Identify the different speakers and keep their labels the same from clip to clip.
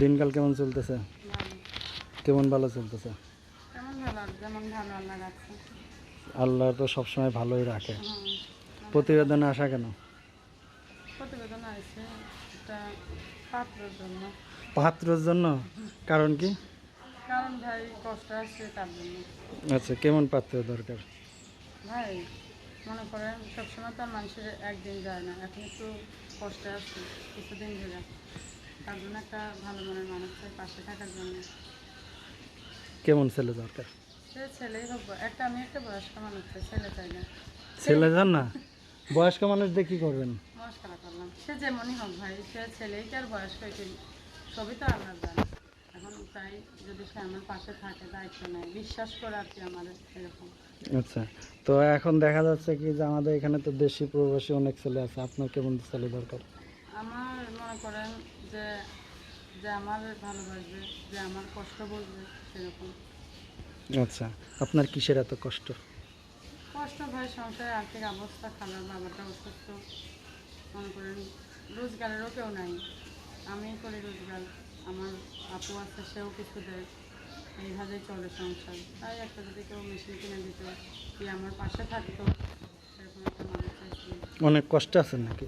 Speaker 1: দিনকাল কেমন চলতেছে? কেমন ভালো চলতেছে?
Speaker 2: আল্লাহ
Speaker 1: তো সবসময় ভালোই রাখে। প্রতিবেদনে আসা কেন?
Speaker 2: পাত্রের জন্য।
Speaker 1: কারণ কি?
Speaker 2: কারণ ভাই কষ্ট তার জন্য।
Speaker 1: আচ্ছা কেমন পাত্র দরকার?
Speaker 2: ভাই মনে করেন সবসময় তো মানুষের একদিন যায় না। এখন একটু কষ্টে আছে কিছুদিন ধরে। তার জন্য একটা ভালো মনের মানুষ চাই পাশে থাকার জন্য।
Speaker 1: কেমন ছেলে দরকার?
Speaker 2: সে ছেলেই হোক একটা আমি একটা বয়স্ক মানুষ চাই ছেলে চাই না।
Speaker 1: ছেলে যান না? বয়স্ক মানুষ দিয়ে কী করবেন?
Speaker 2: নমস্কার করলাম। সে যেমনই হোক ভাই সে ছেলেই কি আর বয়স্ক সবই তো আল্লাহ জান। এখন তাই যদি সে আমার পাশে থাকে দায়িত্ব নেয় বিশ্বাস করে আর কি আমাদের এরকম।
Speaker 1: আচ্ছা তো এখন দেখা যাচ্ছে কি যে আমাদের এখানে তো দেশি প্রবাসী অনেক ছেলে আছে। আপনার কেমন ছেলে দরকার?
Speaker 2: আমার মনে করেন যে যে আমার ভালোবাসবে যে আমার কষ্ট বুঝবে সেরকম।
Speaker 1: আচ্ছা আপনার কিসের এত কষ্ট?
Speaker 2: কষ্ট ভাই সংসারে আর্থিক অবস্থা খারাপ বাবাটা অসুস্থ। মনে করেন রোজগারেরও কেউ নাই। আমি করি রোজগার। আমার আপু আছে সেও কিছু দেয়। এইভাবেই চলে সংসার। তাই একটা যদি কেউ মেশিন কিনে দিত কি আমার পাশে থাকতো সেরকম একটা মানুষ
Speaker 1: অনেক কষ্ট আছে নাকি?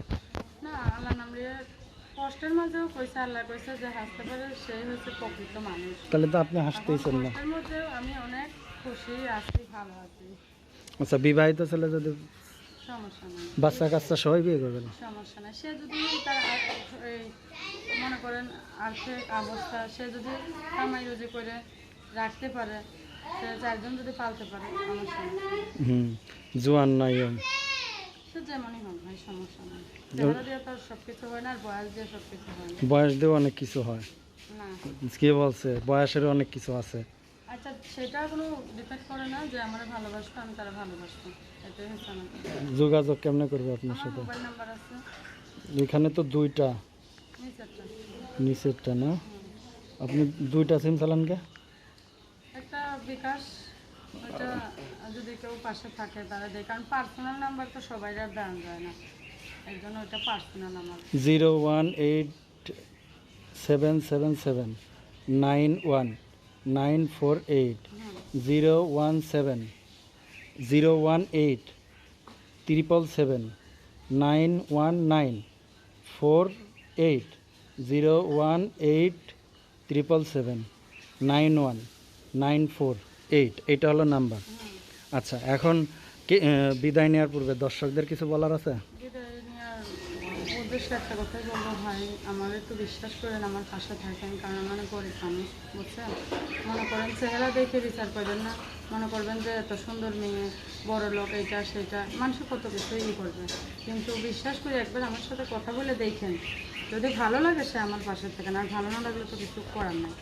Speaker 2: কষ্টের মাঝেও কইছে আল্লাহ কইছে যে হাসতে পারে সেই হচ্ছে প্রকৃত মানুষ।
Speaker 1: তাহলে তো আপনি হাসতেইছেন না।
Speaker 2: কষ্টের মধ্যেও আমি অনেক খুশি আছি ভালো আছি।
Speaker 1: আচ্ছা বিবাহিত ছেলে যদি
Speaker 2: সমস্যা নেই।
Speaker 1: বাচ্চা কাচ্চা সবাই বিয়ে করবেন
Speaker 2: সমস্যা নেই। সে যদি তার এই মনে করেন আর্থিক অবস্থা সে যদি কামাই রুজি করে রাখতে পারে সে চারজন যদি পালতে পারে সমস্যা নেই।
Speaker 1: হুম জোয়ান নাই
Speaker 2: সে যেমনই হোক ভাই সমস্যা নেই। বয়স দিয়ে
Speaker 1: অনেক কিছু হয়।
Speaker 2: না।
Speaker 1: কে বলছে? বয়সের অনেক কিছু আছে।
Speaker 2: আচ্ছা সেটা কোনো ডিপেন্ড করে না যে আমার ভালোবাসতো আমি তারা ভালোবাসতো। এটাই হচ্ছে
Speaker 1: যোগাযোগ কেমনে করবে আপনার সাথে? এখানে তো দুইটা।
Speaker 2: নিচেরটা।
Speaker 1: না? আপনি দুইটা সিম চালান কে?
Speaker 2: একটা বিকাশ ওইটা যদি কেউ পাশে থাকে তারা দেয়। কারণ পার্সোনাল নাম্বার তো সবাই আর দেওয়া যায় না।
Speaker 1: Zero one eight seven seven seven nine one nine four eight zero one seven zero one eight triple seven nine one nine four eight zero one eight triple seven nine one nine four eight এটা হলো number. আচ্ছা এখন বিদায় নেওয়ার পূর্বে দর্শকদের কিছু বলার আছে?
Speaker 2: উদ্দেশ্যে একটা কথাই বলব ভাই, আমার একটু বিশ্বাস করেন, আমার পাশে থাকেন, কারণ আমার গরিব মানুষ, বুঝছেন? মনে করেন চেহারা দেখে বিচার করবেন না। মনে করবেন যে এত সুন্দর মেয়ে, বড় লোক, এইটা সেটা মানুষের কত কিছু ই করবে। কিন্তু বিশ্বাস করে একবার আমার সাথে কথা বলে দেখেন, যদি ভালো লাগে সে আমার পাশে থাকেন, আর ভালো না লাগলে তো কিছু করার নাই।